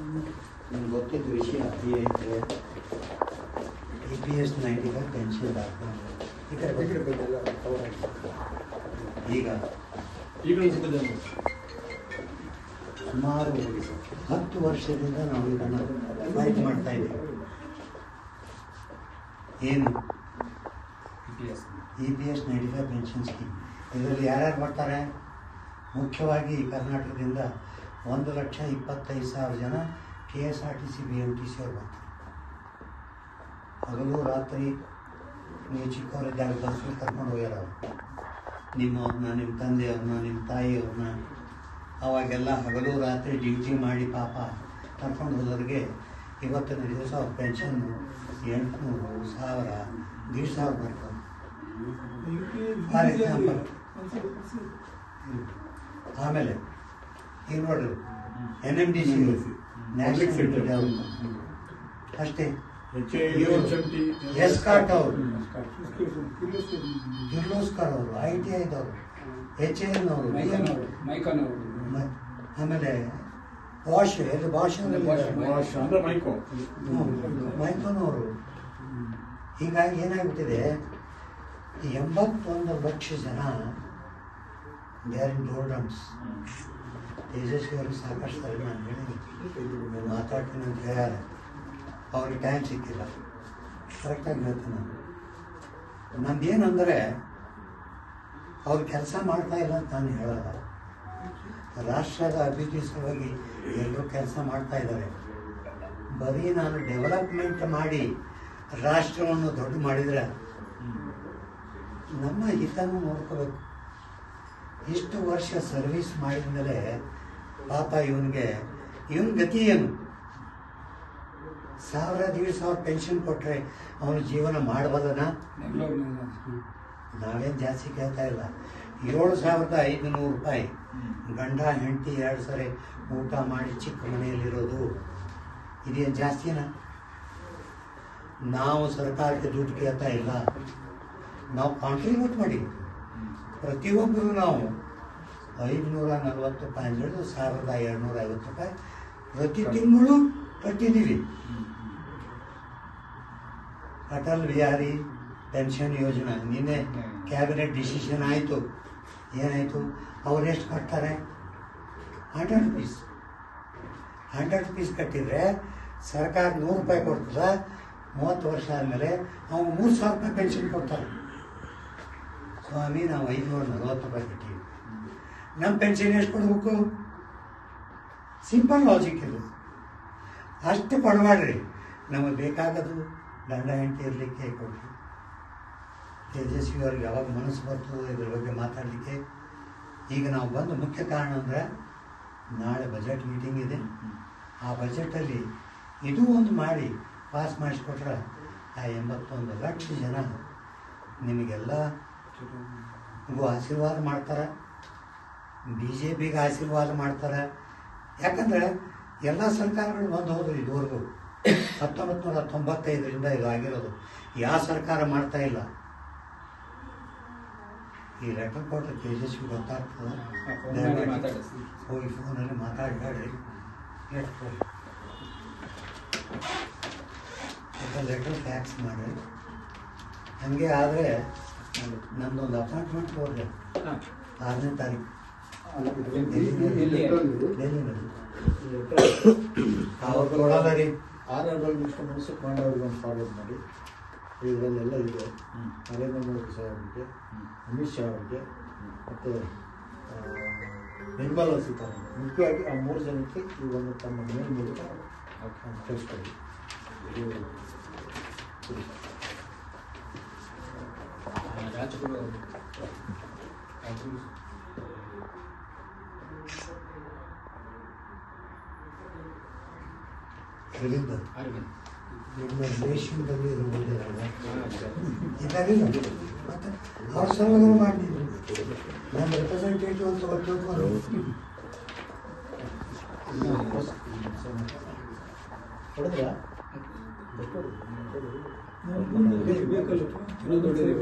ನಿಮ್ಗೆ ಗೊತ್ತಿದ್ದ ವಿಷಯ ಈ ಐತೆ E P S ninety five pension ಈ ಬನ್ನಿ. ಈಗ ಈಗಲೂ ಸಿಗುತ್ತೆ ಸುಮಾರು ಹತ್ತು ವರ್ಷದಿಂದ ನಾವು ಇದನ್ನು ಫೈಟ್ ಮಾಡ್ತಾ ಇದ್ದೀವಿ. ಏನು? E P S ninety five pension scheme ಇದರಲ್ಲಿ ಯಾರ್ಯಾರು ಬರ್ತಾರೆ ಮುಖ್ಯವಾಗಿ ಕರ್ನಾಟಕದಿಂದ ಒಂದು ಲಕ್ಷ ಇಪ್ಪತ್ತೈದು ಸಾವಿರ ಜನ K S R T C B M T C ಅವ್ರು ಬರ್ತಾರೆ. ಹಗಲು ರಾತ್ರಿ ನೀವು ಚಿಕ್ಕವರಿದ್ದಾಗ ಬಸ್ಸು ಕರ್ಕೊಂಡು ಹೋಗ್ಯಾರ ಅವ್ರು. ನಿಮ್ಮವ್ರನ್ನ ನಿಮ್ಮ ತಂದೆಯವ್ರನ್ನ ನಿಮ್ಮ ತಾಯಿಯವ್ರನ್ನ ಅವಾಗೆಲ್ಲ ಹಗಲು ರಾತ್ರಿ ಡ್ಯೂಟಿ ಮಾಡಿ ಪಾಪ ಕರ್ಕೊಂಡು ಹೋದವ್ರಿಗೆ ಇವತ್ತಿನ ದಿವಸ ಅವ್ರ ಪೆನ್ಷನ್ನು ಎಂಟುನೂರು ಸಾವಿರ ದೀಡ್ ಸಾವಿರ ಬರ್ತದೆ. ಫಾರ್ ಎಕ್ಸಾಂಪಲ್ ಆಮೇಲೆ ಈಗ N M D C national filter development ಅಷ್ಟೇ. ಎ ಎಸ್ಕಾಟ್ ಅವರು. ಕಿರ್ಲೋಸ್ಕರ್ ಅವರು ಐ ಟಿ ಐದವರು ಎಚ್ ಎನ್ ಅವರು ಆಮೇಲೆ ಭಾಷ್ ಅಂದ್ರೆ ಮೈಕೋ. ಅವರು. ಹೀಗಾಗಿ ಏನಾಗ್ಬಿಟ್ಟಿದೆ ಎಂಬತ್ತೊಂದು ಲಕ್ಷ ಜನ they are in doldrums Tejasvi ಅವರು ಸಾಕಷ್ಟು ನಾನು ಹೇಳಿದ್ದೀನಿ ಮಾತಾಡ್ತೀನಿ ಅಂತ ಹೇಳ್ಯಾರ. ಅವ್ರಿಗೆ ಟೈಮ್ ಸಿಕ್ಕಿಲ್ಲ. ಕರೆಕ್ಟಾಗಿ ಹೇಳ್ತೀನಿ ನಾನು. ನಂದೇನಂದರೆ, ಅವ್ರು ಕೆಲಸ ಮಾಡ್ತಾ ಇಲ್ಲ ಅಂತ ನಾನು ಹೇಳಲ್ಲ. ರಾಷ್ಟ್ರದ ಅಭಿವೃದ್ಧಿ ಸಲುವಾಗಿ ಎಲ್ಲರೂ ಕೆಲಸ ಮಾಡ್ತಾ ಇದ್ದಾರೆ. ಬರೀ ನಾನು ಡೆವಲಪ್ಮೆಂಟ್ ಮಾಡಿ ರಾಷ್ಟ್ರವನ್ನು ದೊಡ್ಡ ಮಾಡಿದರೆ, ನಮ್ಮ ಹಿತನೂ ನೋಡ್ಕೋಬೇಕು. ಇಷ್ಟು ವರ್ಷ ಸರ್ವಿಸ್ ಮಾಡಿದ ಮೇಲೆ ಪಾಪ ಇವನಿಗೆ, ಇವನ ಗತಿ ಏನು? ಸಾವಿರ ದೀಡ್ ಸಾವಿರ ಪೆನ್ಷನ್ ಕೊಟ್ಟರೆ ಅವನ ಜೀವನ ಮಾಡಬಲ್ಲನ ನಾವೇನು ಜಾಸ್ತಿ ಕೇಳ್ತಾ ಇಲ್ಲ. ಏಳು ಸಾವಿರದ ಐದು ನೂರು ರೂಪಾಯಿ. ಗಂಡ, ಹೆಂಡತಿ ಎರಡು ಸರಿ ಊಟ ಮಾಡಿ ಚಿಕ್ಕ ಮನೆಯಲ್ಲಿರೋದು. ಇದೇನು ಜಾಸ್ತಿನಾ? ನಾವು ಸರ್ಕಾರಕ್ಕೆ ದುಡ್ಡು ಕೇಳ್ತಾ ಇಲ್ಲ. ನಾವು ಕಾಂಟ್ರಿಬ್ಯೂಟ್ ಮಾಡಿ. ಪ್ರತಿಯೊಬ್ಬರು ನಾವು ಐದುನೂರ ನಲವತ್ತು ರೂಪಾಯಿ ಹಿಡಿದು ಸಾವಿರದ ಎರಡುನೂರ ಐವತ್ತು ರೂಪಾಯಿ ಪ್ರತಿ ತಿಂಗಳು ಕಟ್ಟಿದ್ದೀವಿ. ಅಟಲ್ ಬಿಹಾರಿ ಪೆನ್ಷನ್ ಯೋಜನೆ ನಿನ್ನೆ ಕ್ಯಾಬಿನೆಟ್ ಡಿಸಿಷನ್ ಆಯಿತು. ಏನಾಯಿತು? ಅವ್ರು ಎಷ್ಟು ಕಟ್ತಾರೆ? Hundred rupees. ಹಂಡ್ರೆಡ್ ರುಪೀಸ್ ಕಟ್ಟಿದರೆ ಸರ್ಕಾರ ನೂರು ರೂಪಾಯಿ ಕೊಡ್ತದೆ ಮೂವತ್ತು ವರ್ಷ ಆದಮೇಲೆ ಅವ್ನು ಮೂರು ಸಾವಿರ ರೂಪಾಯಿ ಪೆನ್ಷನ್ ಕೊಡ್ತಾರೆ. ಸ್ವಾಮಿ, ನಾವು ಐನೂರ ನಲ್ವತ್ತು ರೂಪಾಯಿ ಕಟ್ಟಿವಿ ನಮ್ಮ ಪೆನ್ಷನ್ ಎಷ್ಟು ಕೊಡಬೇಕು ಸಿಂಪಲ್ ಲಾಜಿಕ್ ಇದು. ಅಷ್ಟು ಕೊಡಬೇಡ್ರಿ ನಮಗೆ ಬೇಕಾಗದು ಗಂಡ ಹೆಂಡತಿ ಇರಲಿಕ್ಕೆ ಕೊಡ್ರಿ. ತೇಜಸ್ವಿ ಅವ್ರಿಗೆ ಯಾವಾಗ ಮನಸ್ಸು ಬರ್ತದೋ ಇದ್ರ ಬಗ್ಗೆ ಮಾತಾಡಲಿಕ್ಕೆ. ಈಗ ನಾವು ಬಂದು ಮುಖ್ಯ ಕಾರಣ ಅಂದರೆ ನಾಳೆ ಬಜೆಟ್ ಮೀಟಿಂಗ್ ಇದೆ. ಆ ಬಜೆಟಲ್ಲಿ ಇದು ಒಂದು ಮಾಡಿ ಪಾಸ್ ಮಾಡಿಸ್ಕೊಟ್ರೆ ಆ ಎಂಬತ್ತೊಂದು ಲಕ್ಷ ಜನ ನಿಮಗೆಲ್ಲ ಗೂ ಆಶೀರ್ವಾದ ಮಾಡ್ತಾರೆ ಬಿ ಜೆ ಪಿಗೆ ಆಶೀರ್ವಾದ ಮಾಡ್ತಾರೆ. ಯಾಕಂದರೆ ಎಲ್ಲ ಸರ್ಕಾರಗಳು ಬಂದು ಹೋದ್ರು ಇದುವರೆಗೂ. ಹತ್ತೊಂಬತ್ತು ನೂರ ತೊಂಬತ್ತೈದರಿಂದ ಇದು ಆಗಿರೋದು. ಯಾವ ಸರ್ಕಾರ ಮಾಡ್ತಾ ಇಲ್ಲ? ಈ ಲೆಟರ್ ಕೊಟ್ಟರೆ ತೇಜಸ್ವಿ ಗೊತ್ತಾಗ್ತದೆ? ಹೋಗಿ ಫೋನಲ್ಲಿ ಮಾತಾಡಬೇಡಿ. ಲೆಟರ್ ಫ್ಯಾಕ್ಸ್ ಮಾಡಿ. ಹಂಗೆ ಆದರೆ ನಮ್ಮದೊಂದು ಅಪಾಯಿಂಟ್ಮೆಂಟ್ ಕೊಡ್ರಿ ಆರನೇ ತಾರೀಕು. ಅವ್ರು ಕೊಡಲ್ಲ ರೀ ಆರ್ ಆರ್ ಮಿನಿಸ್ಟರ್ ಮನಸ್ಸು ಮಾಡೋರಿಗೆ ಒಂದು ಫಾರ್ವರ್ಡ್ ಮಾಡಿ. ಇದರಲ್ಲೆಲ್ಲ ಇದೆ. ನರೇಂದ್ರ ಮೋದಿ ಸಾಹೇಬರಿಗೆ ಅಮಿತ್ ಶಾ ಅವರಿಗೆ ಮತ್ತು ನಿರ್ಮಲಾ ಸೀತಾರಾಮನ್. ಮುಖ್ಯವಾಗಿ ಆ ಮೂರು ಜನಕ್ಕೆ ಈ ಒಂದು ತಮ್ಮ ಮೇಲೆ ಮೂಲಕ ಕಳಿಸ್ಕೊಳ್ಳಿ ಇದು ಇದು. ಎಲ್ಲಿಂದ ನಿಮ್ಮ ರಿಲೇಷನ್ದಲ್ಲಿ ಇರ್ಬೋದಿರಲ್ಲ ಇದ್ದಾಗಿಲ್ಲ ಮತ್ತೆ ಅವ್ರ ಸಲುವಾಗಿ ಮಾಡಿದ್ರು ನಮ್ಮ ರೆಪ್ರೆಸೆಂಟೇಟಿವ್ ಅಂತ ತಿಳ್ಕೊಂಡು ಹೊಡೆದ್ರಾ? ಎಷ್ಟು ಹೊಡೆದ್ರಿ?